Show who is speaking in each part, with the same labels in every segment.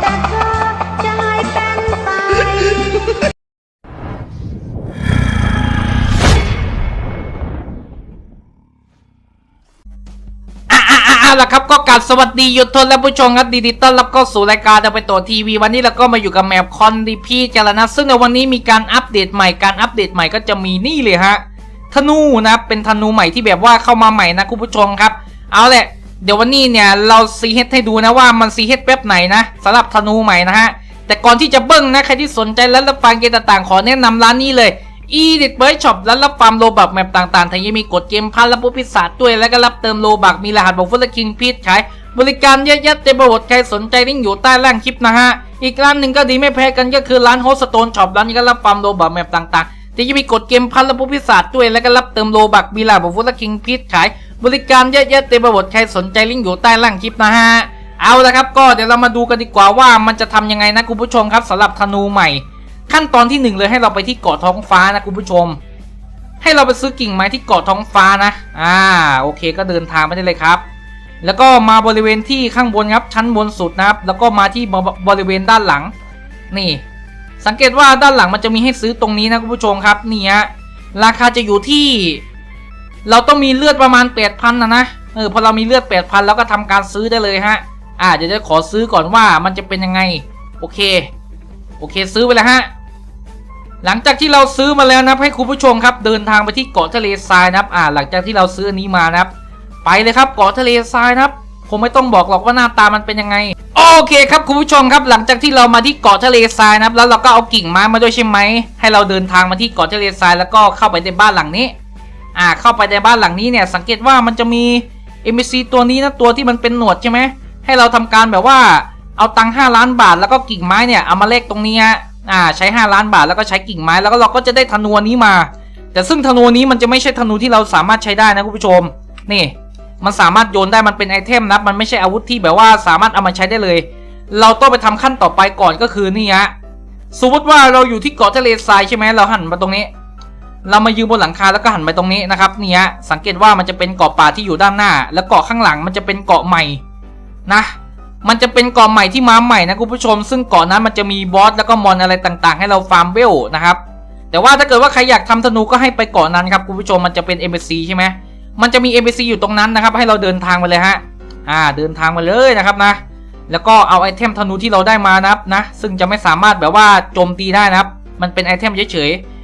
Speaker 1: แต่เธอจะให้เป็นไป
Speaker 2: อะอะอะอะแล้วครับก็กาบสวัสดียุทธนและผู้ชมครับดีดีต้อนรับเข้าสู่รายการจะไปตัวทีวีวันนี้เราก็มาอยู่กับแมปคอนดีพี่จารณะซึ่งในวันนี้มีการอัปเดตใหม่การอัปเดตใหม่ก็จะมีนี่เลยฮะธนูนะเป็นธนูใหม่ที่แบบว่าเข้ามาใหม่นะคุณผู้ชมครับ เอาแหละ เดี๋ยววันนี้เนี่ยเราซีเฮดให้ดูนะว่ามันซีเฮดแบบไหนนะสำหรับธนูใหม่นะฮะ แต่ก่อนที่จะเบิ้งนะ ใครที่สนใจและรับฟังเกมต่างๆ ขอแนะนำร้านนี้เลย e d i t b i r d Shop และรับฟาร์มโลบักแมปต่างๆทั้งยังมีกดเกมพันและปุ๊บพิศาจด้วย แล้วก็รับเติมโลบักมีรหัสบอกฟุตและคิงพีชขาย บริการเยอะแยะเต็มไปหมดใครสนใจลิงก์อยู่ใต้ล่างคลิปนะฮะ อีกร้านหนึ่งก็ดีไม่แพ้กันก็คือร้านโฮสโตนช็อปร้านนี้ก็รับฟาร์มโลบักแมปต่างๆที่ยังมีกดเกมพันและปุ๊บพิศาจด้วย แล้วก็รับเติมโลบักมีรหัสบอกฟุตและคิงพีชขาย บริการเยอะแยะเต็มไปหมดใครสนใจลิงก์อยู่ใต้ล่างคลิปนะฮะ เอาละครับก็เดี๋ยวเรามาดูกันดีกว่าว่ามันจะทำยังไงนะคุณผู้ชมครับสำหรับธนูใหม่ ขั้นตอนที่หนึ่งเลยให้เราไปที่เกาะท้องฟ้านะคุณผู้ชม ให้เราไปซื้อกิ่งไม้ที่เกาะท้องฟ้านะ อ่าโอเคก็เดินทางไปได้เลยครับ แล้วก็มาบริเวณที่ข้างบนครับชั้นบนสุดนะครับ แล้วก็มาที่บริเวณด้านหลัง นี่ สังเกตว่าด้านหลังมันจะมีให้ซื้อตรงนี้นะคุณผู้ชมครับนี่ฮะราคาจะอยู่ที่ เราต้องมีเลือดประมาณ8 0 0พันนะนะเออพอเรามีเลือด8 0 0พันแล้วก็ทำการซื้อได้เลยฮะอ่าเดี๋ยวจะขอซื้อก่อนว่ามันจะเป็นยังไง โอเค โอเคซื้อไปแล้วฮะหลังจากที่เราซื้อมาแล้วนับให้คุณผู้ชมครับ เดินทางไปที่เกาะทะเลทรายนะครับ อ่า หลังจากที่เราซื้ออันนี้มานะครับ ไปเลยครับเกาะทะเลทรายนะครับผมไม่ต้องบอกหรอกว่าหน้าตามันเป็นยังไง โอเคครับคุณผู้ชมครับ หลังจากที่เรามาที่เกาะทะเลทรายนะครับ แล้วเราก็เอากิ่งไม้มาด้วยใช่ไหมให้เราเดินทางมาที่เกาะทะเลทรายแล้วก็เข้าไปในบ้านหลังนี้ อ่าเข้าไปในบ้านหลังนี้เนี่ยสังเกตว่ามันจะมี NPC ตัวนี้นะตัวที่มันเป็นหนวดใช่ไหมให้เราทำการแบบว่าเอาตังค์5ล้านบาทแล้วก็กิ่งไม้เนี่ยเอามาเลขตรงนี้ฮะอ่าใช้ 5 ล้านบาทแล้วก็ใช้กิ่งไม้แล้วก็เราก็จะได้ธนูนี้มา แต่ซึ่งธนูนี้มันจะไม่ใช่ธนูที่เราสามารถใช้ได้นะคุณผู้ชม นี่ มันสามารถโยนได้มันเป็นไอเทมนะมันไม่ใช่อาวุธที่แบบว่าสามารถเอามาใช้ได้เลย เราต้องไปทำขั้นต่อไปก่อนก็คือนี่ฮะสมมติว่าเราอยู่ที่เกาะทะเลทรายใช่ไหมเราหันมาตรงนี้ เรามายืนบนหลังคาแล้วก็หันไปตรงนี้นะครับนี่ฮะสังเกตว่ามันจะเป็นเกาะป่าที่อยู่ด้านหน้า แล้วเกาะข้างหลังมันจะเป็นเกาะใหม่นะ มันจะเป็นเกาะใหม่ที่มาใหม่นะคุณผู้ชม ซึ่งเกาะนั้นมันจะมีบอสแล้วก็มอนอะไรต่างๆ ให้เราฟาร์มเวลนะครับแต่ว่าถ้าเกิดว่าใครอยากทำธนูก็ให้ไปเกาะนั้นครับคุณผู้ชมมันจะเป็น MBC ใช่ไหมมันจะมี MBC อยู่ตรงนั้นนะครับ ให้เราเดินทางไปเลยฮะอ่าเดินทางมาเลยนะครับนะ แล้วก็เอาไอเทมธนูที่เราได้มานะครับนะ ซึ่งจะไม่สามารถแบบว่าโจมตีได้นะครับ มันเป็นไอเทมเฉยๆ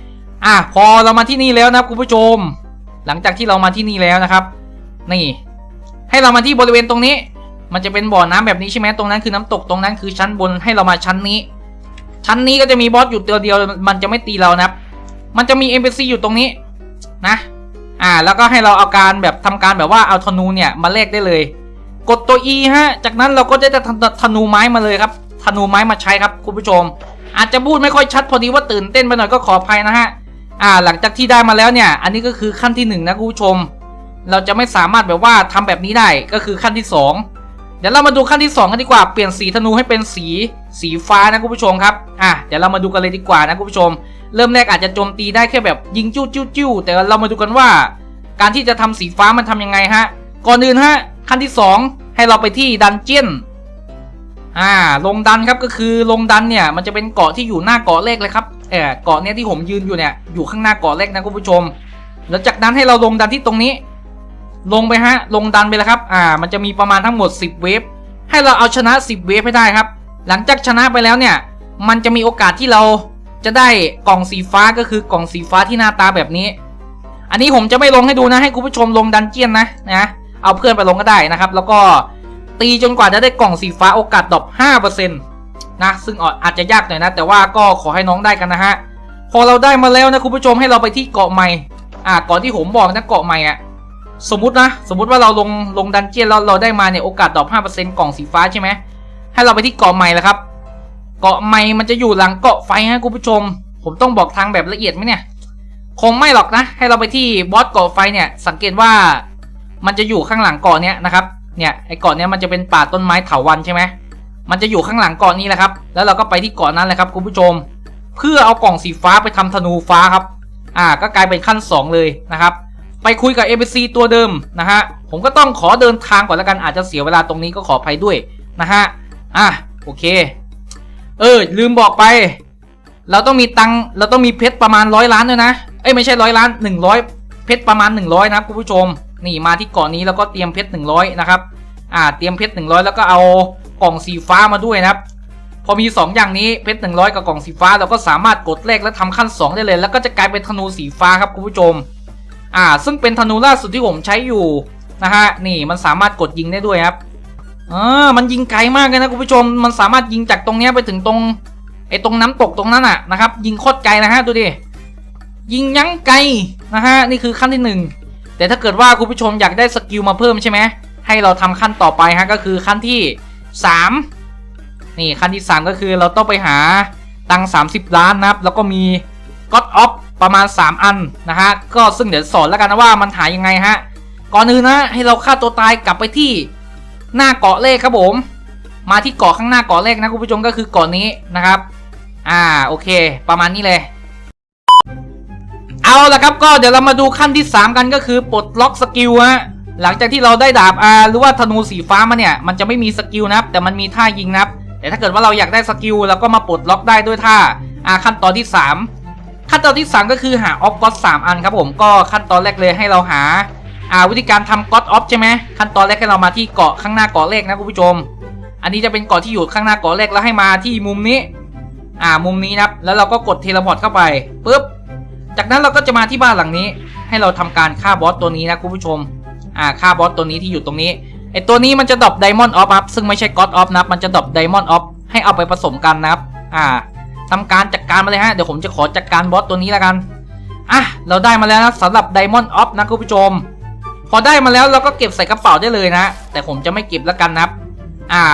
Speaker 2: อะพอเรามาที่นี่แล้วนะครับคุณผู้ชม หลังจากที่เรามาที่นี่แล้วนะครับ นี่ ให้เรามาที่บริเวณตรงนี้ มันจะเป็นบ่อน้ำแบบนี้ใช่ไหมตรงนั้นคือน้ำตกตรงนั้นคือชั้นบนให้เรามาชั้นนี้ ชั้นนี้ก็จะมีบอสอยู่ตัวเดียวมันจะไม่ตีเรานะครับ มันจะมี NPC อยู่ตรงนี้นะ อ่า แล้วก็ให้เราเอาการแบบทำการแบบว่าเอาธนูเนี่ยมาแลกได้เลย กดตัว E ฮะ จากนั้นเราก็จะได้ธนูไม้มาเลยครับธนูไม้มาใช้ครับคุณผู้ชม อาจจะพูดไม่ค่อยชัดพอดีว่าตื่นเต้นไปหน่อยก็ขออภัยนะฮะ อ่าหลังจากที่ได้มาแล้วเนี่ย อันนี้ก็คือขั้นที่หนึ่งนะคุณผู้ชม เราจะไม่สามารถแบบว่าทำแบบนี้ได้ก็คือขั้นที่สองเดี๋ยวเรามาดูขั้นที่ 2 กันดีกว่าเปลี่ยนสีธนูให้เป็นสีสีฟ้านะคุณผู้ชมครับอะเดี๋ยวเรามาดูกันเลยดีกว่านะคุณผู้ชม เริ่มแรกอาจจะโจมตีได้แค่แบบยิงจิ้วจิ้วจิ้วแต่เรามาดูกันว่า การที่จะทำสีฟ้ามันทำยังไงฮะก่อนอื่นฮะขั้นที่ 2 ให้เราไปที่ดันเจียนอ่าลงดันครับก็คือลงดันเนี่ยมันจะเป็นเกาะที่อยู่หน้าเกาะเลขเลยครับ เออเกาะเนี้ยที่ผมยืนอยู่เนี่ยอยู่ข้างหน้าเกาะเลขนะคุณผู้ชม แล้วจากนั้นให้เราลงดันที่ตรงนี้ ลงไปฮะ ลงดันไปแล้วครับ อ่า มันจะมีประมาณทั้งหมด 10 เวฟ ให้เราเอาชนะ 10 เวฟให้ได้ครับ หลังจากชนะไปแล้วเนี่ย มันจะมีโอกาสที่เราจะได้กล่องสีฟ้าก็คือกล่องสีฟ้าที่หน้าตาแบบนี้ อันนี้ผมจะไม่ลงให้ดูนะ ให้คุณผู้ชมลงดันเจียนนะนะ เอาเพื่อนไปลงก็ได้นะครับ แล้วก็ตีจนกว่าจะได้กล่องสีฟ้าโอกาสดรอป5%น นะ ซึ่งอาจจะยากหน่อยนะ แต่ว่าก็ขอให้น้องได้กันนะฮะ พอเราได้มาแล้วนะคุณผู้ชมให้เราไปที่เกาะใหม่ อ่าเกาะที่ผมบอกนะเกาะใหม่อะสมมตินะ สมมติว่าเราลงลงดันเจียนแล้วเราได้มาเนี่ยโอกาสดรอป5%กล่องสีฟ้าใช่ไหมให้เราไปที่เกาะใหม่แล้วครับ เกาะใหม่มันจะอยู่หลังเกาะไฟฮะคุณผู้ชม ผมต้องบอกทางแบบละเอียดไหมเนี่ย คงไม่หรอกนะ ให้เราไปที่บอสเกาะไฟเนี่ย สังเกตว่ามันจะอยู่ข้างหลังเกาะเนี้ยนะครับ เนี่ยไอเกาะเนี้ยมันจะเป็นป่าต้นไม้เถาวัลย์ใช่ไหม มันจะอยู่ข้างหลังเกาะนี้แหละครับ แล้วเราก็ไปที่เกาะนั้นเลยครับคุณผู้ชม เพื่อเอากล่องสีฟ้าไปทำธนูฟ้าครับ อ่า ก็กลายเป็นขั้นสองเลยนะครับ ไปคุยกับ ABC ตัวเดิมนะฮะ ผมก็ต้องขอเดินทางก่อนแล้วกัน อาจจะเสียเวลาตรงนี้ก็ขออภัยด้วยนะฮะ อะ โอเค เออ ลืมบอกไป เราต้องมีตัง เราต้องมีเพชรประมาณร้อยล้านด้วยนะ เอ้ยไม่ใช่ร้อยล้านหนึ่งร้อยเพชรประมาณหนึ่งร้อยนะครับคุณผู้ชม นี่มาที่เกาะนี้แล้วก็เตรียมเพชรหนึ่งร้อยนะครับ อ่า เตรียมเพชรหนึ่งร้อยแล้วก็เอา กล่องสีฟ้ามาด้วยนะครับ พอมี 2 อย่างนี้เพชรหนึ่งร้อยกับกล่องสีฟ้าเราก็สามารถกดเลขและทำขั้น 2 ได้เลย แล้วก็จะกลายเป็นธนูสีฟ้าครับคุณผู้ชม อ่า ซึ่งเป็นธนูล่าสุดที่ผมใช้อยู่นะฮะนี่มันสามารถกดยิงได้ด้วยครับอ่ามันยิงไกลมากเลยนะคุณผู้ชม มันสามารถยิงจากตรงนี้ไปถึงตรงไอ้ตรงน้ำตกตรงนั้นอะนะครับ ยิงโคตรไกลนะฮะดูดิยิงยั้งไกลนะฮะนี่คือขั้นที่หนึ่งแต่ถ้าเกิดว่าคุณผู้ชมอยากได้สกิลมาเพิ่มใช่ไหมให้เราทำขั้นต่อไปฮะก็คือขั้นที่ สามนี่ขั้นที่ 3 ก็คือเราต้องไปหาตังค์30 ล้านนะครับ แล้วก็มีก็ออฟประมาณ 3 อันนะฮะ ก็ซึ่งเดี๋ยวสอนแล้วกันนะว่ามันหายังไงฮะ ก่อนอื่นนะให้เราฆ่าตัวตายกลับไปที่หน้าเกาะเลขครับผม มาที่เกาะข้างหน้าเกาะเลขนะคุณผู้ชมก็คือเกาะนี้นะครับ อ่าโอเค ประมาณนี้เลย เอาละครับก็เดี๋ยวเรามาดูขั้นที่ 3 กันก็คือปลดล็อกสกิลฮะ หลังจากที่เราได้ดาบอาหรือว่าธนูสีฟ้ามาเนี่ย มันจะไม่มีสกิลนะครับ แต่มันมีท่ายิงนะครับ แต่ถ้าเกิดว่าเราอยากได้สกิลเราก็มาปลดล็อกได้ด้วยท่าอาขั้นตอนที่ 3 ขั้นตอนที่ 3 ก็คือหาออฟก็อตสามอันครับผมก็ขั้นตอนแรกเลยให้เราหาอาวิธีการทำก็อตออฟใช่ไหมขั้นตอนแรกให้เรามาที่เกาะข้างหน้าเกาะเลขนะคุณผู้ชม อันนี้จะเป็นเกาะที่อยู่ข้างหน้าเกาะเลขแล้วให้มาที่มุมนี้ อ่ามุมนี้นะครับแล้วเราก็กดเทเลพอร์ตเข้าไปปุ๊บจากนั้นเราก็จะมาที่บ้านหลังนี้ ให้เราทำการฆ่าบอสตัวนี้นะคุณผู้ชม อ่าฆ่าบอสตัวนี้ที่อยู่ตรงนี้ไอตัวนี้มันจะดรอปไดมอนด์ออฟครับซึ่งไม่ใช่ก็อดออฟนะมันจะดรอปไดมอนด์ออฟให้เอาไปผสมกันนะครับอ่าทำการจัดการมาเลยฮะเดี๋ยวผมจะขอจัดการบอสตัวนี้แล้วกันอะเราได้มาแล้วนะสำหรับไดมอนด์ออฟนะคุณผู้ชม พอได้มาแล้วเราก็เก็บใส่กระเป๋าได้เลยนะ แต่ผมจะไม่เก็บแล้วกันนะครับ อ่า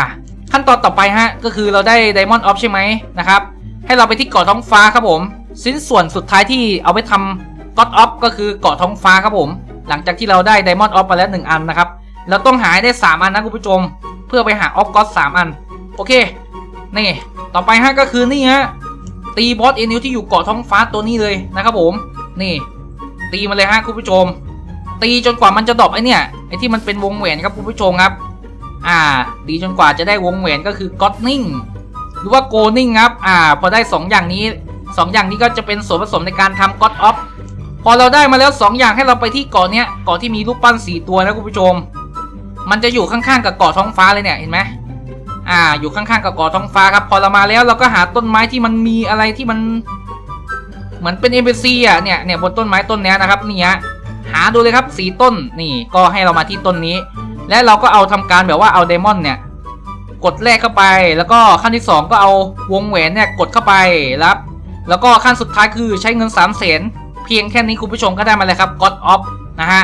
Speaker 2: ขั้นตอนต่อไปฮะก็คือเราได้ไดมอนด์ออฟใช่ไหมนะครับให้เราไปที่เกาะท้องฟ้าครับผม สิ้นส่วนสุดท้ายที่เอาไปทำก็อดออฟก็คือเกาะท้องฟ้าครับผม หลังจากที่เราได้ไดมอนด์ออฟไปแล้วหนึ่งอันนะครับ เราต้องหาให้ได้ 3 อันนะคุณผู้ชม เพื่อไปหาออฟก็อดสามอัน โอเค นี่ ต่อไปฮะก็คือนี่ฮะ ตีบอสเอนิวที่อยู่เกาะท้องฟ้าตัวนี้เลยนะครับผม นี่ ตีมาเลยฮะคุณผู้ชม ตีจนกว่ามันจะดรอปไอเนี่ยไอที่มันเป็นวงแหวนครับคุณผู้ชมครับ อ่า ตีจนกว่าจะได้วงแหวนก็คือก็อดนิ่งหรือว่าโกนิ่งครับ อ่า พอได้ 2 อย่างนี้ 2 อย่างนี้ก็จะเป็นส่วนผสมในการทำก็อดออฟ อเราได้มาแล้ว 2 อย่างให้เราไปที่เกาะเนี้ยเกาะที่มีรูปปั้น4ตัวนะคุณผู้ชม มันจะอยู่ข้างๆกับเกาะท้องฟ้าเลยเนี่ยเห็นไหมอ่า อยู่ข้างๆกับเกาะท้องฟ้าครับ พอเรามาแล้วเราก็หาต้นไม้ที่มันมีอะไรที่มัน เหมือนเป็นเอ c ซีอะเนี่ยเนี่ยบนต้นไม้ต้นนี้นะครับนี่ฮะหาดูเลยครับสีต้นนี่ก็ให้เรามาที่ต้นนี้ และเราก็เอาทำการแบบว่าเอาไดมอนด์เนี่ยกดแรกเข้าไป แล้วก็ขั้นที่ 2 ก็เอาวงแหวนเนี่ยกดเข้าไปรับ แล้วก็ขั้นสุดท้ายคือใช้เงิน3 0 0แสน เพียงแค่นี้คุณผู้ชมก็ได้มาเลยครับ God of นะฮะ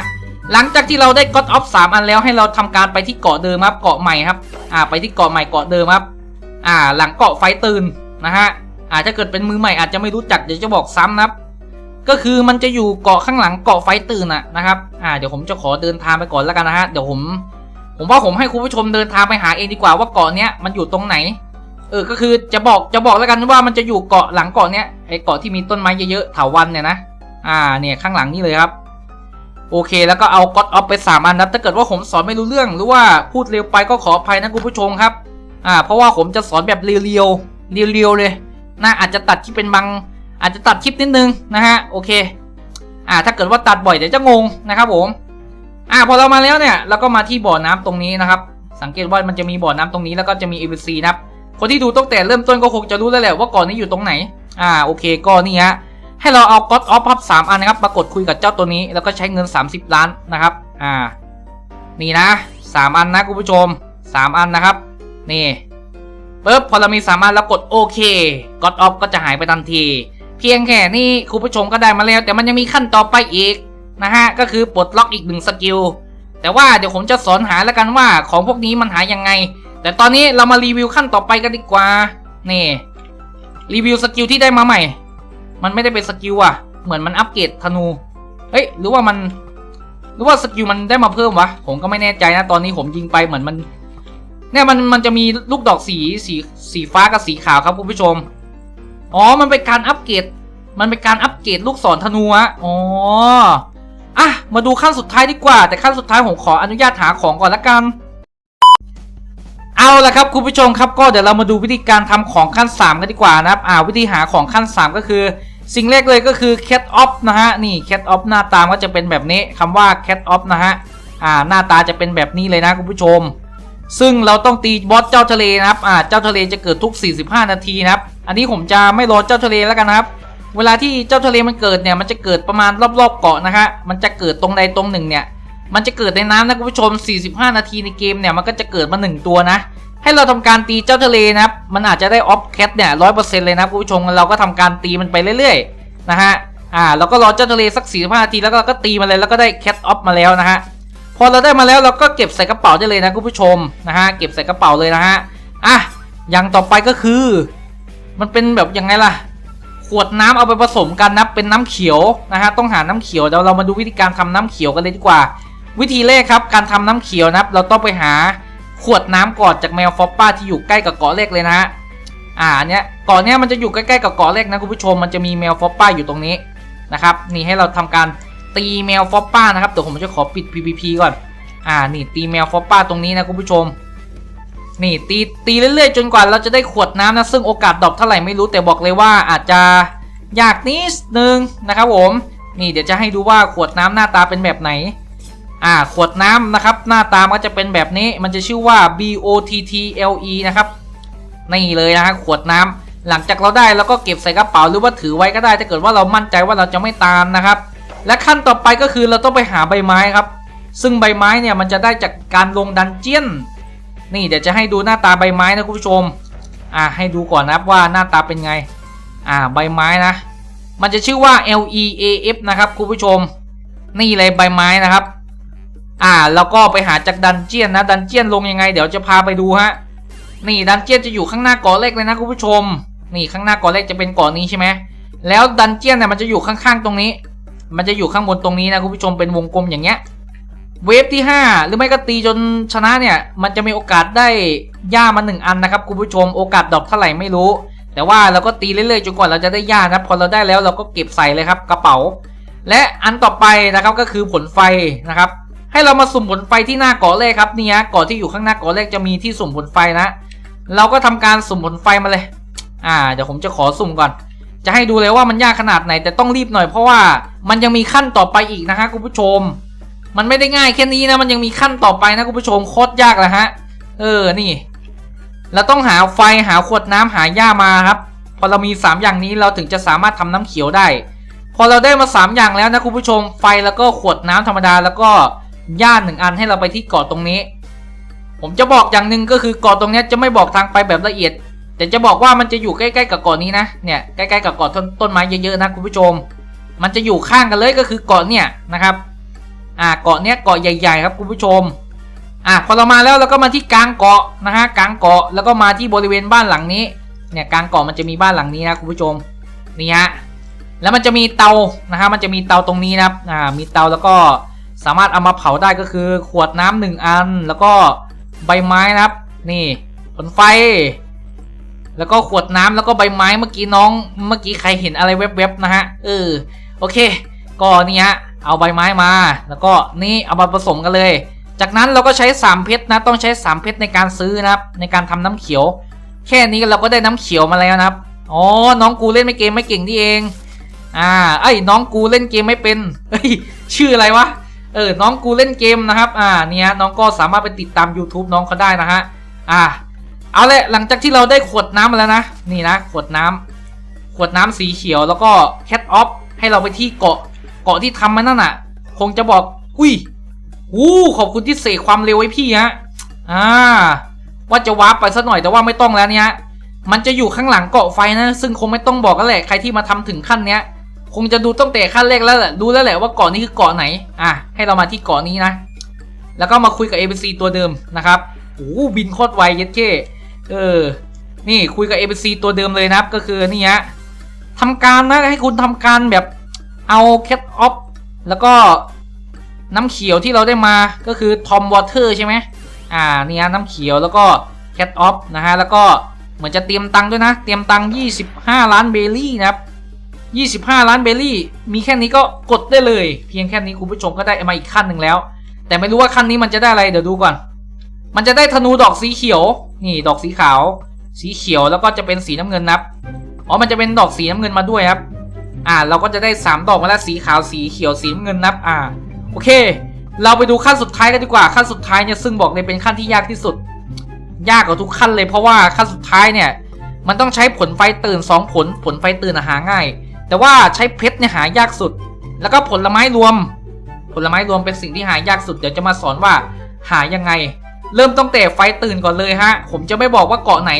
Speaker 2: หลังจากที่เราได้ God of 3 อันแล้วให้เราทำการไปที่เกาะเดิมครับเกาะใหม่ครับอ่าไปที่เกาะใหม่เกาะเดิมครับอ่าหลังเกาะไฟตื่นนะฮะอาจจะเกิดเป็นมือใหม่อาจจะไม่รู้จักเดี๋ยวจะบอกซ้ำนะครับก็คือมันจะอยู่เกาะข้างหลังเกาะไฟตื่นอะนะครับ อ่าเดี๋ยวผมจะขอเดินทางไปก่อนแล้วกันนะฮะ เดี๋ยวผม ผมว่าผมให้คุณผู้ชมเดินทางไปหาเองดีกว่าว่าเกาะเนี้ยมันอยู่ตรงไหน เออ ก็คือจะบอกจะบอกแล้วกันว่ามันจะอยู่เกาะหลังเกาะเนี้ยไอเกาะที่มีต้นไม้เยอะๆเถาวันเนี่ยนะ อ่าเนี่ยข้างหลังนี่เลยครับ โอเคแล้วก็เอาก็อดออฟไปสามอันนะถ้าเกิดว่าผมสอนไม่รู้เรื่องหรือว่าพูดเร็วไปก็ขออภัยนะคุณผู้ชมครับ อ่า เพราะว่าผมจะสอนแบบเรียวๆเรียวๆเลยนะอาจจะตัดคลิปเป็นบางอาจจะตัดคลิปนิดนึงนะฮะโอเค อ่าถ้าเกิดว่าตัดบ่อยเดี๋ยวจะงงนะครับผม อ่าพอเรามาแล้วเนี่ยเราก็มาที่บ่อน้ำตรงนี้นะครับ สังเกตว่ามันจะมีบ่อน้ำตรงนี้แล้วก็จะมี ABC นะครับคนที่ดูตั้งแต่เริ่มต้นก็คงจะรู้แล้วแหละว่าก่อนนี้อยู่ตรงไหน อ่าโอเคก็นี่ฮะ ให้เราเอา God of พับสามอันนะครับปรากฏคุยกับเจ้าตัวนี้ แล้วก็ใช้เงิน 30 ล้านนะครับ อ่า นี่นะสามอันนะคุณผู้ชมสามอันนะครับ นี่ปึ๊บพอเรามีสามอันแล้วกดโอเค God of ก็จะหายไปทันที เพียงแค่นี้คุณผู้ชมก็ได้มาแล้ว แต่มันยังมีขั้นต่อไปอีกนะฮะ ก็คือปลดล็อกอีกหนึ่งสกิล แต่ว่าเดี๋ยวผมจะสอนหาแล้วกันว่าของพวกนี้มันหายังไง แต่ตอนนี้เรามารีวิวขั้นต่อไปกันดีกว่า นี่ รีวิวสกิลที่ได้มาใหม่ มันไม่ได้เป็นสกิลอะเหมือนมันอัปเกรดธนู เฮ้ย หรือว่ามัน หรือว่าสกิลมันได้มาเพิ่มวะ ผมก็ไม่แน่ใจนะ ตอนนี้ผมยิงไปเหมือนมัน เนี่ยมันมันจะมีลูกดอกสีสีสีฟ้ากับสีขาวครับคุณผู้ชม อ๋อ มันเป็นการอัปเกรด มันเป็นการอัปเกรดลูกศรธนูอะอ๋ออะ มาดูขั้นสุดท้ายดีกว่า แต่ขั้นสุดท้ายผมขออนุญาตหาของก่อนละกัน เอาละครับคุณผู้ชมครับก็เดี๋ยวเรามาดูวิธีการทำของขั้น 3 กันดีกว่านะครับอ่าวิธีหาของขั้น 3 ก็คือ สิ่งแรกเลยก็คือ cat off นะฮะนี่ cat off หน้าตาก็จะเป็นแบบนี้คำว่า cat off นะฮะอ่าหน้าตาจะเป็นแบบนี้เลยนะคุณผู้ชม ซึ่งเราต้องตีบอสเจ้าทะเลนะครับอ่าเจ้าทะเลจะเกิดทุก 45 นาทีนะครับ อันนี้ผมจะไม่รอเจ้าทะเลแล้วกันนะครับ เวลาที่เจ้าทะเลมันเกิดเนี่ยมันจะเกิดประมาณรอบๆเกาะนะฮะมันจะเกิดตรงใดตรงหนึ่งเนี่ยมันจะเกิดในน้ำนะคุณผู้ชม 45 นาทีในเกมเนี่ยมันก็จะเกิดมา 1 ตัวนะ ให้เราทำการตีเจ้าทะเลนะครับ มันอาจจะได้ออฟแคทเนี่ยร้อยเปอร์เซ็นต์เลยนะคุณผู้ชมเราก็ทำการตีมันไปเรื่อยๆนะฮะอ่าเราก็รอเจ้าทะเลสัก45นาทีแล้วก็เราก็ตีมันเลยแล้วก็ได้แคทออฟมาแล้วนะฮะพอเราได้มาแล้วเราก็เก็บใส่กระเป๋าได้เลยนะคุณผู้ชมนะฮะเก็บใส่กระเป๋าเลยนะฮะอะอย่างต่อไปก็คือ มันเป็นแบบยังไงล่ะ ขวดน้ำเอาไปผสมกันนะเป็นน้ำเขียวนะฮะต้องหาน้ำเขียวเดี๋ยวเรามาดูวิธีการทำน้ำเขียวกันเลยดีกว่า วิธีแรกครับ การทำน้ำเขียวนะเราต้องไปหา ขวดน้ำกอนจากแมวฟอปป้าที่อยู่ใกล้กับเกาะเล็กเลยนะฮะอ่าเนี้ยเกาะเนี้ยมันจะอยู่ใกล้ๆกับเกาะเล็กนะคุณผู้ชมมันจะมีแมวฟอปป้าอยู่ตรงนี้นะครับนี่ให้เราทำการตีแมวฟอปป้านะครับเดี๋ยวผมจะขอปิด PVP ก่อนอ่านี่ตีแมวฟอปป้าตรงนี้นะคุณผู้ชมนี่ตีตีเรื่อยๆ จนกว่าเราจะได้ขวดน้ำนะซึ่งโอกาสดรอปเท่าไหร่ไม่รู้แต่บอกเลยว่าอาจจะยากนิดนึงนะครับผมนี่เดี๋ยวจะให้ดูว่าขวดน้ำหน้าตาเป็นแบบไหน อ่าขวดน้ำนะครับ หน้าตามันก็จะเป็นแบบนี้มันจะชื่อว่า B O T T L E นะครับนี่เลยนะฮะขวดน้ำหลังจากเราได้เราก็เก็บใส่กระเป๋าหรือว่าถือไว้ก็ได้ถ้าเกิดว่าเรามั่นใจว่าเราจะไม่ตามนะครับ และขั้นต่อไปก็คือเราต้องไปหาใบไม้ครับ ซึ่งใบไม้เนี่ยมันจะได้จากการลงดันเจียนนี่เดี๋ยวจะให้ดูหน้าตาใบไม้นะคุณผู้ชมอ่าให้ดูก่อนนะครับว่าหน้าตาเป็นไง อ่าใบไม้นะ มันจะชื่อว่า L E A F นะครับคุณผู้ชม นี่เลยใบไม้นะครับ อ่า แล้วก็ไปหาจากดันเจียนนะ ดันเจียนลงยังไง เดี๋ยวจะพาไปดูฮะ นี่ดันเจียนจะอยู่ข้างหน้ากาะเล็กเลยนะคุณผู้ชม นี่ข้างหน้ากาะเล็กจะเป็นกาะนี้ใช่ไหมแล้วดันเจียนเนี่ยมันจะอยู่ข้างๆตรงนี้ มันจะอยู่ข้างบนตรงนี้นะคุณผู้ชมเป็นวงกลมอย่างเงี้ย เวฟที่ 5 หรือไม่ก็ตีจนชนะเนี่ย มันจะมีโอกาสได้ย่ามาหนึ่งอันนะครับคุณผู้ชม โอกาสดอปเท่าไหร่ไม่รู้ แต่ว่าเราก็ตีเรื่อยๆจนกว่าเราจะได้ย่านะพอเราได้แล้วเราก็เก็บใส่เลยครับกระเป๋า และอันต่อไปนะครับก็คือผลไฟนะครับ ให้เรามาสุ่มผลไฟที่หน้าเกาะเลขครับนี่ฮะเกาะที่อยู่ข้างหน้าเกาะเลขจะมีที่สุ่มผลไฟนะเราก็ทำการสุ่มผลไฟมาเลย อ่าเดี๋ยวผมจะขอสุ่มก่อน จะให้ดูเลยว่ามันยากขนาดไหนแต่ต้องรีบหน่อยเพราะว่ามันยังมีขั้นต่อไปอีกนะฮะคุณผู้ชม มันไม่ได้ง่ายแค่นี้นะมันยังมีขั้นต่อไปนะคุณผู้ชมโคตรยากเลยฮะ เออนี่เราต้องหาไฟหาขวดน้ำหาหญ้ามาครับ พอเรามี 3 อย่างนี้เราถึงจะสามารถทำน้ำเขียวได้ พอเราได้มา 3 อย่างแล้วนะคุณผู้ชม ไฟแล้วก็ขวดน้ำธรรมดาแล้วก็ หญ้าหนึ่งอันให้เราไปที่เกาะตรงนี้ ผมจะบอกอย่างหนึ่งก็คือเกาะตรงนี้จะไม่บอกทางไปแบบละเอียด แต่จะบอกว่ามันจะอยู่ใกล้ๆกับเกาะนี้นะเนี่ยใกล้ๆกับเกาะต้นต้นไม้เยอะๆนะคุณผู้ชม มันจะอยู่ข้างกันเลยก็คือเกาะเนี่ยนะครับอ่าเกาะเนี้ยเกาะใหญ่ๆครับคุณผู้ชมอ่าพอเรามาแล้วเราก็มาที่กลางเกาะนะฮะกลางเกาะแล้วก็มาที่บริเวณบ้านหลังนี้เนี่ยกลางเกาะมันจะมีบ้านหลังนี้นะคุณผู้ชมนี่ฮะแล้วมันจะมีเตานะฮะมันจะมีเตาตรงนี้นะครับอ่ามีเตาแล้วก็ สามารถเอามาเผาได้ก็คือขวดน้ำหนึ่งอัน แล้วก็ใบไม้นะครับ นี่ผลไฟ แล้วก็ขวดน้ำแล้วก็ใบไม้เมื่อกี้น้อง เมื่อกี้ใครเห็นอะไรแวบๆนะฮะเออโอเค ก็นี่ฮะเอาใบไม้มา แล้วก็นี่เอามาผสมกันเลย จากนั้นเราก็ใช้3เพชรนะ ต้องใช้3เพชรในการซื้อนะครับ ในการทำน้ำเขียว แค่นี้เราก็ได้น้ำเขียวมาแล้วนะครับอ๋อน้องกูเล่นไม่เกมไม่เก่งนี่เอง อ่าเอ้น้องกูเล่นเกมไม่เป็นเฮ้ยชื่ออะไรวะ เออ น้องกูเล่นเกมนะครับ อ่า เนี่ยน้องก็สามารถไปติดตาม YouTube น้องเขาได้นะฮะ อ่า เอาละหลังจากที่เราได้ขวดน้ำมาแล้วนะ นี่นะ ขวดน้ำขวดน้ำสีเขียวแล้วก็แคทออฟให้เราไปที่เกาะ เกาะที่ทำมานั่นน่ะ คงจะบอก อุ้ยอู้ขอบคุณที่เสกความเร็วไว้พี่ฮะ อ่า ว่าจะวาร์ปไปสักหน่อยแต่ว่าไม่ต้องแล้วเนี่ยมันจะอยู่ข้างหลังเกาะไฟนะ ซึ่งคงไม่ต้องบอกกันแหละ ใครที่มาทำถึงขั้นเนี้ย คงจะดูตั้งแต่ขั้นแรกแล้วแหละดูแล้วแหละว่าเกาะนี้คือเกาะไหนอะให้เรามาที่เกาะนี้นะ แล้วก็มาคุยกับ ABC ตัวเดิมนะครับโอ้บินโคตรไวเย็ดเก้เออ นี่คุยกับ ABC ตัวเดิมเลยนะครับ ก็คือนี่ฮะทำการนะให้คุณทำการแบบเอาแคทออฟแล้วก็น้ำเขียวที่เราได้มาก็คือทอมวอเตอร์ใช่ไหมอ่านี่ฮะน้ำเขียวแล้วก็แคทออฟนะฮะแล้วก็เหมือนจะเตรียมตังค์ด้วยนะ เตรียมตังค์25 ล้านเบลลี่นะครับ 25 ล้านเบลลี่ มีแค่นี้ก็กดได้เลย เพียงแค่นี้คุณผู้ชมก็ได้มาอีกขั้นหนึ่งแล้ว แต่ไม่รู้ว่าขั้นนี้มันจะได้อะไรเดี๋ยวดูก่อน มันจะได้ธนูดอกสีเขียว นี่ดอกสีขาว สีเขียวแล้วก็จะเป็นสีน้ำเงินนับอ๋อมันจะเป็นดอกสีน้ำเงินมาด้วยครับ อ่า เราก็จะได้สามดอกมาแล้วสีขาวสีเขียวสีน้ำเงินนับ อ่า โอเค เราไปดูขั้นสุดท้ายกันดีกว่าขั้นสุดท้ายเนี่ยซึ่งบอกเลยเป็นขั้นที่ยากที่สุด ยากกว่าทุกขั้นเลยเพราะว่าขั้นสุดท้ายเนี่ย มันต้องใช้ผลไฟตื่นสองผลผลไฟตื่นหาง่าย แต่ว่าใช้เพชรเนี่ยหายากสุด แล้วก็ผลไม้รวม ผลไม้รวมเป็นสิ่งที่หายากสุด เดี๋ยวจะมาสอนว่าหายังไง เริ่มตั้งแต่ไฟตื่นก่อนเลยฮะ ผมจะไม่บอกว่าเกาะไหน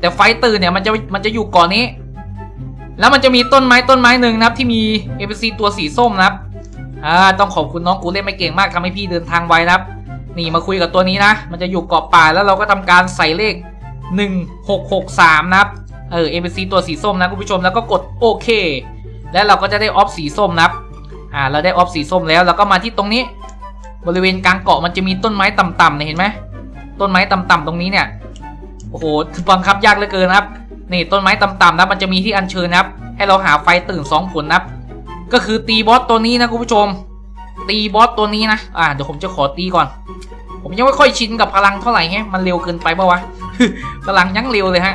Speaker 2: แต่ไฟตื่นเนี่ยมันจะมันจะอยู่เกาะนี้ แล้วมันจะมีต้นไม้ต้นไม้หนึ่งนะครับที่มี NPC ตัวสีส้มนะครับอ่าต้องขอบคุณน้องกูเล่นไม่เก่งมากทำให้พี่เดินทางไวนะครับนี่มาคุยกับตัวนี้นะ มันจะอยู่เกาะป่าแล้วเราก็ทำการใส่เลข 1663 นะครับ เออ NPC ตัวสีส้มนะคุณผู้ชมแล้วก็กดโอเค แล้วเราก็จะได้ออฟสีส้มนะครับอ่าเราได้ออฟสีส้มแล้วเราก็มาที่ตรงนี้ บริเวณกลางเกาะมันจะมีต้นไม้ต่ำๆเนี่ยเห็นไหมต้นไม้ต่ำๆตรงนี้เนี่ยโอ้โหบังคับยากเหลือเกินนะครับนี่ต้นไม้ต่ำๆนะมันจะมีที่อัญเชิญนะครับ ให้เราหาไฟตื่นสองผลนะครับก็คือตีบอสตัวนี้นะคุณผู้ชม ตีบอสตัวนี้นะอ่าเดี๋ยวผมจะขอตีก่อน ผมยังไม่ค่อยชินกับพลังเท่าไหร่ฮะมันเร็วเกินไปปะวะพลังยังเร็วเลยฮะ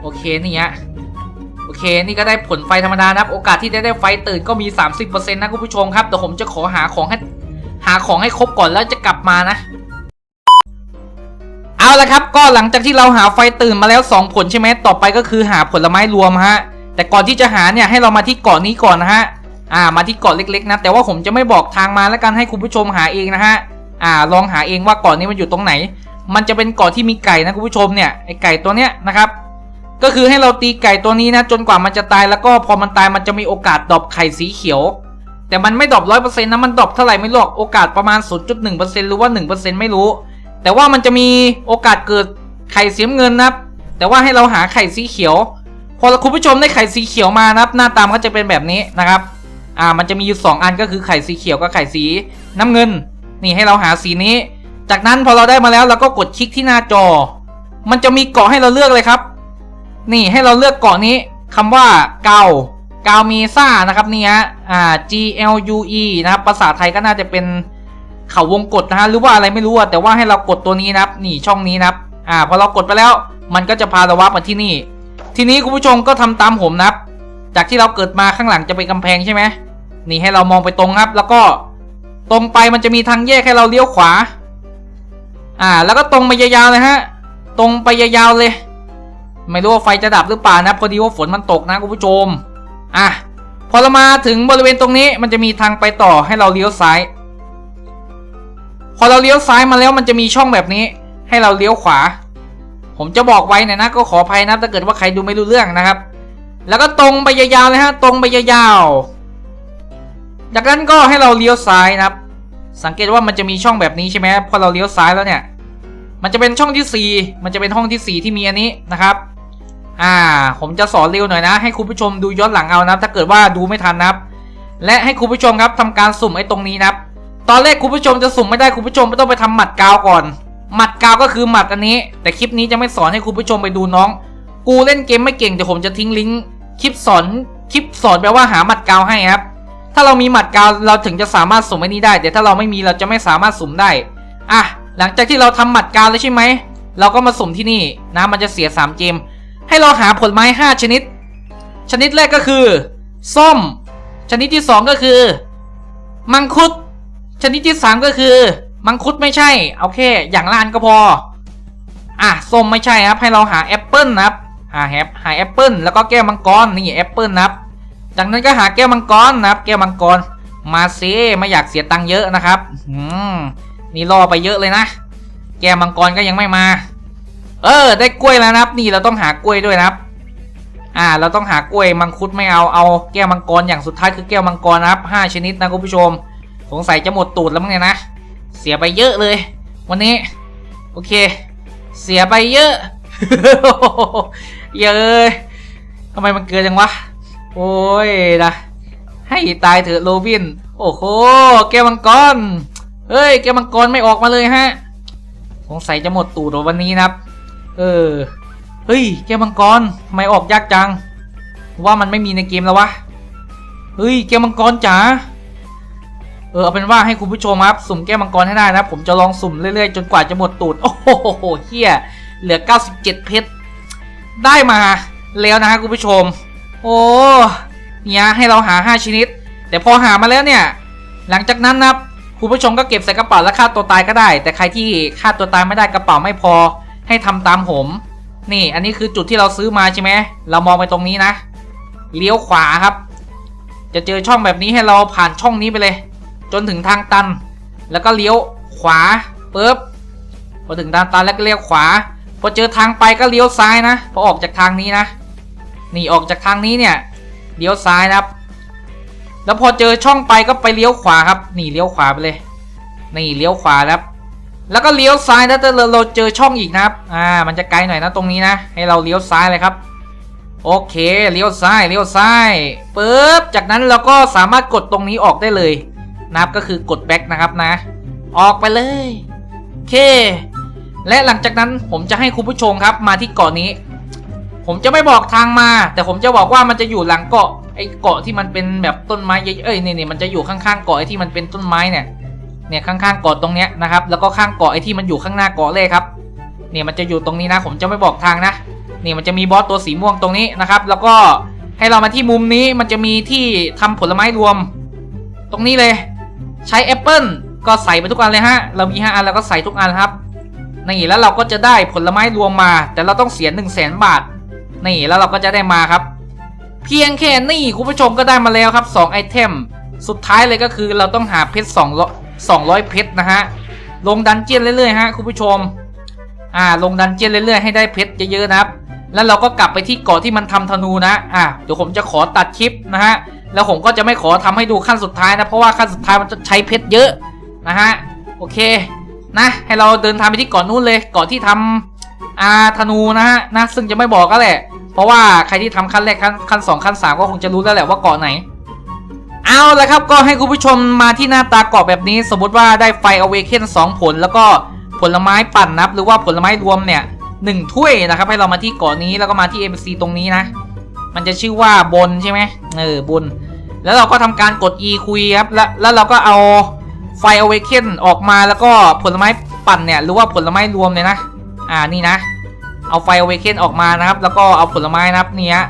Speaker 2: โอเคนี่ฮะ โอเค นี่ก็ได้ผลไฟธรรมดานะครับ โอกาสที่จะได้ไฟตื่นก็มี 30%นะคุณผู้ชมครับ แต่ผมจะขอหาของให้หาของให้ครบก่อนแล้วจะกลับมานะ เอาละครับ ก็หลังจากที่เราหาไฟตื่นมาแล้ว 2 ผลใช่ไหมต่อไปก็คือหาผลไม้รวมฮะ แต่ก่อนที่จะหาเนี่ยให้เรามาที่เกาะนี้ก่อนนะฮะ อ่า มาที่เกาะเล็กๆนะ แต่ว่าผมจะไม่บอกทางมาแล้วกันให้คุณผู้ชมหาเองนะฮะ อ่า ลองหาเองว่าเกาะนี้มันอยู่ตรงไหน มันจะเป็นเกาะที่มีไก่นะคุณผู้ชมเนี่ย ไอไก่ตัวเนี้ยนะครับ ก็คือให้เราตีไก่ตัวนี้นะ จนกว่ามันจะตายแล้วก็พอมันตายมันจะมีโอกาสดรอปไข่สีเขียว แต่มันไม่ดรอปร้อยเปอร์เซ็นต์นะมันดรอปเท่าไหร่ไม่รู้หรอกโอกาสประมาณ 0.1%หรือว่า 1%ไม่รู้ แต่ว่ามันจะมีโอกาสเกิดไข่สีน้ำเงินนะแต่ว่าให้เราหาไข่สีเขียว พอคุณผู้ชมได้ไข่สีเขียวมานะครับ หน้าตามก็จะเป็นแบบนี้นะครับอ่ามันจะมีอยู่สองอันก็คือไข่สีเขียวกับไข่สีน้ำเงิน นี่ให้เราหาสีนี้ จากนั้นพอเราได้มาแล้วเราก็กดคลิกที่หน้าจอ มันจะมีเกาะให้เราเลือกเลยครับ นี่ให้เราเลือกเกาะนี้คำว่าเกากาเมซ่านะครับนี่ฮะอ่า G L U E นะครับภาษาไทยก็น่าจะเป็นเขาวงกดนะฮะหรือว่าอะไรไม่รู้อะแต่ว่าให้เรากดตัวนี้นะครับ นี่ช่องนี้นะครับ อ่าพอเรากดไปแล้ว มันก็จะพาเราวับมาที่นี่ ทีนี้คุณผู้ชมก็ทำตามผมนะครับ จากที่เราเกิดมาข้างหลังจะเป็นกำแพงใช่ไหมนี่ให้เรามองไปตรงครับ แล้วก็ตรงไปมันจะมีทางแยกให้เราเลี้ยวขวา อ่า แล้วก็ตรงไปยาวๆเลยฮะ ตรงไปยาวๆเลย ไม่รู้ว่าไฟจะดับหรือเปล่านะพอดีว่าฝนมันตกนะคุณผู้ชม อะ พอเรามาถึงบริเวณตรงนี้มันจะมีทางไปต่อให้เราเลี้ยวซ้าย พอเราเลี้ยวซ้ายมาแล้วมันจะมีช่องแบบนี้ ให้เราเลี้ยวขวา ผมจะบอกไว้หนะนะก็ขออภัยนะถ้าเกิดว่าใครดูไม่รู้เรื่องนะครับ แล้วก็ตรงไปยาวๆเลยฮะตรงไปยาวๆจากนั้นก็ให้เราเลี้ยวซ้ายนะครับ สังเกตว่ามันจะมีช่องแบบนี้ใช่ไหมพอเราเลี้ยวซ้ายแล้วเนี่ย มันจะเป็นช่องที่สี่มันจะเป็นห้องที่สี่ที่มีอันนี้นะครับ อ่า ผมจะสอนเร็วหน่อยนะ ให้คุณผู้ชมดูย้อนหลังเอานะถ้าเกิดว่าดูไม่ทันนะครับ และให้คุณผู้ชมครับทำการสุ่มไอ้ตรงนี้นะครับ ตอนแรกคุณผู้ชมจะสุ่มไม่ได้คุณผู้ชมไม่ต้องไปทำหมัดกาวก่อน หมัดกาวก็คือหมัดอันนี้ แต่คลิปนี้จะไม่สอนให้คุณผู้ชมไปดูน้อง กูเล่นเกมไม่เก่งเดี๋ยวผมจะทิ้งลิงก์คลิปสอนคลิปสอนแปลว่าหาหมัดกาวให้ครับ ถ้าเรามีหมัดกาวเราถึงจะสามารถสุ่มไอ้นี้ได้ แต่ถ้าเราไม่มีเราจะไม่สามารถสุ่มได้อะหลังจากที่เราทำหมัดกาวแล้วใช่ไหมเราก็มาสุ่มที่นี่นะมันจะเสีย3เกม ให้เราหาผลไม้ 5 ชนิด ชนิดแรกก็คือ ส้ม ชนิดที่ 2 ก็คือ มังคุด ชนิดที่ 3 ก็คือ มังคุดไม่ใช่เอาแค่อย่างละอันก็พอ อะส้มไม่ใช่ครับ ให้เราหาแอปเปิลนะครับ หาแฮปหาแอปเปิลแล้วก็แก้วมังกรนี่แอปเปิลนะครับ จากนั้นก็หาแก้วมังกรนะครับ แก้วมังกร มาเซไม่อยากเสียตังค์เยอะนะครับ อืมนี่ล่อไปเยอะเลยนะ แก้วมังกรก็ยังไม่มา เออ ได้กล้วยแล้วนะครับ นี่เราต้องหากล้วยด้วยนะครับ อ่า เราต้องหากล้วยมังคุดไม่เอา เอาแก้วมังกรอย่างสุดท้ายคือแก้วมังกรนะครับห้าชนิดนะคุณผู้ชม สงสัยจะหมดตูดแล้วมั้งเนี่ยนะ เสียไปเยอะเลย วันนี้ โอเค เสียไปเยอะ เยอะเลยทำไมมันเกินจังวะ โอ้ยนะให้ตายเถอะโรบิน โอ้โห แก้วมังกร เฮ้ย แก้วมังกรไม่ออกมาเลยฮะ สงสัยจะหมดตูดวันนี้นะครับ เออ เฮ้ยแก้วมังกรทำไมออกยากจัง ว่ามันไม่มีในเกมแล้ววะ เฮ้ยแก้วมังกรจ๋า เออเอาเป็นว่าให้คุณผู้ชมครับสุ่มแก้วมังกรให้ได้นะ ผมจะลองสุ่มเรื่อยๆ จนกว่าจะหมดตูด โอ้โหเฮียเหลือ 97 เพชร ได้มาแล้วนะฮะคุณผู้ชม โอ้เนี่ยให้เราหา 5 ชนิด แต่พอหามาแล้วเนี่ย หลังจากนั้นนะคุณผู้ชมก็เก็บใส่กระเป๋าแล้วฆ่าตัวตายก็ได้ แต่ใครที่ฆ่าตัวตายไม่ได้กระเป๋าไม่พอ ให้ทำตามผม นี่อันนี้คือจุดที่เราซื้อมาใช่ไหมเรามองไปตรงนี้นะ เลี้ยวขวาครับ จะเจอช่องแบบนี้ให้เราผ่านช่องนี้ไปเลย จนถึงทางตัน แล้วก็เลี้ยวขวาปุ๊บพอถึงทางตันแล้วก็เลี้ยวขวา พอเจอทางไปก็เลี้ยวซ้ายนะ พอออกจากทางนี้นะ นี่ออกจากทางนี้เนี่ย เลี้ยวซ้ายนะครับ แล้วพอเจอช่องไปก็ไปเลี้ยวขวาครับ นี่เลี้ยวขวาไปเลย นี่เลี้ยวขวาครับ แล้วก็เลี้ยวซ้ายถ้าเราเจอช่องอีกนะครับ อ่า มันจะไกลหน่อยนะตรงนี้นะ ให้เราเลี้ยวซ้ายเลยครับ โอเค เลี้ยวซ้าย เลี้ยวซ้ายปุ๊บ จากนั้นเราก็สามารถกดตรงนี้ออกได้เลยนะครับ ก็คือกดแบ็กนะครับนะ ออกไปเลย โอเค และหลังจากนั้นผมจะให้คุณผู้ชมครับมาที่เกาะนี้ ผมจะไม่บอกทางมา แต่ผมจะบอกว่ามันจะอยู่หลังเกาะ ไอ้เกาะที่มันเป็นแบบต้นไม้เยอะเอ้ยนี่นี่มันจะอยู่ข้างๆเกาะไอ้ที่มันเป็นต้นไม้เนี่ย เนี่ยข้างๆเกาะตรงเนี้ยนะครับแล้วก็ข้างเกาะไอ้ที่มันอยู่ข้างหน้าเกาะเลยครับเนี่ยมันจะอยู่ตรงนี้นะ ผมจะไม่บอกทางนะนี่มันจะมีบอสตัวสีม่วงตรงนี้นะครับ แล้วก็ให้เรามาที่มุมนี้มันจะมีที่ทำผลไม้รวม ตรงนี้เลย ใช้แอปเปิลก็ใส่ไปทุกอันเลยฮะเรามี5อันแล้วก็ใส่ทุกอันครับนี่แล้วเราก็จะได้ผลไม้รวมมา แต่เราต้องเสีย1 0 0 0 0แสนบาทนี่แล้วเราก็จะได้มาครับ เพียงแค่นี้คุณผู้ชมก็ได้มาแล้วครับ2ไอเทมสุดท้ายเลยก็คือเราต้องหาเพชร200 200 เพชรนะฮะ ลงดันเจียนเรื่อยๆฮะคุณผู้ชม อ่า ลงดันเจียนเรื่อยๆให้ได้เพชรเยอะๆนะครับ แล้วเราก็กลับไปที่เกาะที่มันทำธนูนะ อะเดี๋ยวผมจะขอตัดคลิปนะฮะ แล้วผมก็จะไม่ขอทำให้ดูขั้นสุดท้ายนะ เพราะว่าขั้นสุดท้ายมันจะใช้เพชรเยอะนะฮะ โอเค นะ ให้เราเดินทางไปที่เกาะนู้นเลย เกาะที่ทำอ่าธนูนะฮะ นะ ซึ่งจะไม่บอกก็แหละ เพราะว่าใครที่ทำขั้นแรกขั้นขั้นสองขั้นสามก็คงจะรู้แล้วแหละว่าเกาะไหน เอาละครับก็ให้คุณผู้ชมมาที่หน้าตาเกาะแบบนี้สมมติว่าได้ไฟอเวเคนสองผลแล้วก็ผลไม้ปั่นนับ หรือว่าผลไม้รวมเนี่ยหนึ่งถ้วยนะครับให้เรามาที่เกาะนี้แล้วก็มาที่ MC ตรงนี้นะ มันจะชื่อว่าบนใช่ไหมเออบน แล้วเราก็ทำการกด E คุยครับแล้วแล้วเราก็เอาไฟอเวเคนออกมาแล้วก็ผลไม้ปั่นเนี่ยหรือว่าผลไม้รวมเนี่ยนะ อ่านี่นะ เอาไฟอเวเคนออกมานะครับ แล้วก็เอาผลไม้นะครับเนี่ย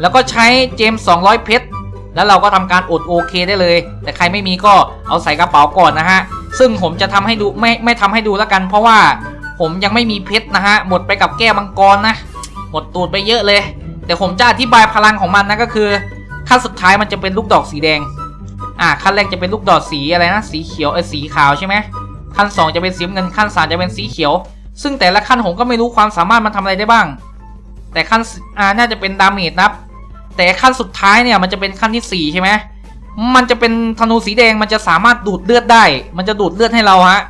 Speaker 2: แล้วก็ใช้เจมส์200เพชร แล้วเราก็ทำการอดโอเคได้เลย แต่ใครไม่มีก็เอาใส่กระเป๋าก่อนนะฮะ ซึ่งผมจะทำให้ดูไม่ไม่ทำให้ดูแล้วกัน เพราะว่าผมยังไม่มีเพชรนะฮะ หมดไปกับแก้วมังกรนะ หมดตูดไปเยอะเลย แต่ผมจะอธิบายพลังของมันนะก็คือขั้นสุดท้ายมันจะเป็นลูกดอกสีแดง อ่าขั้นแรกจะเป็นลูกดอกสีอะไรนะ สีเขียวเออสีขาวใช่ไหมขั้นสองจะเป็นสีเงินขั้นสามจะเป็นสีเขียว ซึ่งแต่ละขั้นผมก็ไม่รู้ความสามารถมันทำอะไรได้บ้าง แต่ขั้นอ่าน่าจะเป็นดาเมจนะครับ แต่ขั้นสุดท้ายเนี่ยมันจะเป็นขั้นที่สี่ใช่ไหมมันจะเป็นธนูสีแดงมันจะสามารถดูดเลือดได้ มันจะดูดเลือดให้เราฮะ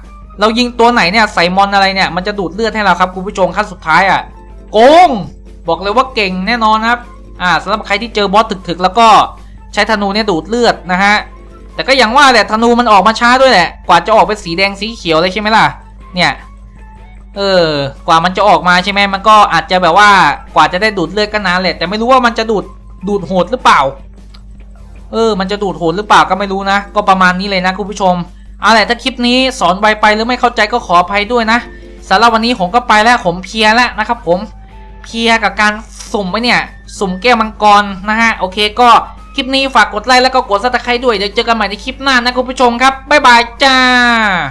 Speaker 2: เรายิงตัวไหนเนี่ยใส่มอนอะไรเนี่ยมันจะดูดเลือดให้เราครับคุณผู้ชมขั้นสุดท้ายอะโกง บอกเลยว่าเก่งแน่นอนครับ อ่าสำหรับใครที่เจอบอสถึกๆ แล้วก็ใช้ธนูเนี่ยดูดเลือดนะฮะ แต่ก็อย่างว่าแหละธนูมันออกมาช้าด้วยแหละ กว่าจะออกเป็นสีแดงสีเขียวเลยใช่ไหมล่ะ เนี่ย เออ กว่ามันจะออกมาใช่ไหมมันก็อาจจะแบบว่ากว่าจะได้ดูดเลือดก็นานแหละ แต่ไม่รู้ว่ามันจะดูด ดูดโหดหรือเปล่า เออ มันจะดูดโหดหรือเปล่าก็ไม่รู้นะ ก็ประมาณนี้เลยนะคุณผู้ชมเอาแหละถ้าคลิปนี้สอนไวไปหรือไม่เข้าใจก็ขออภัยด้วยนะสำหรับวันนี้ผมก็ไปแล้วผมเพียแล้วนะครับ ผมเพียกับการสุ่มไว้เนี่ย สุ่มแก้วมังกรนะฮะโอเคก็คลิปนี้ฝากกดไลค์แล้วก็กดซับสไครต์ด้วยเดี๋ยวเจอกันใหม่ในคลิปหน้านะคุณผู้ชมครับบ๊ายบายจ้า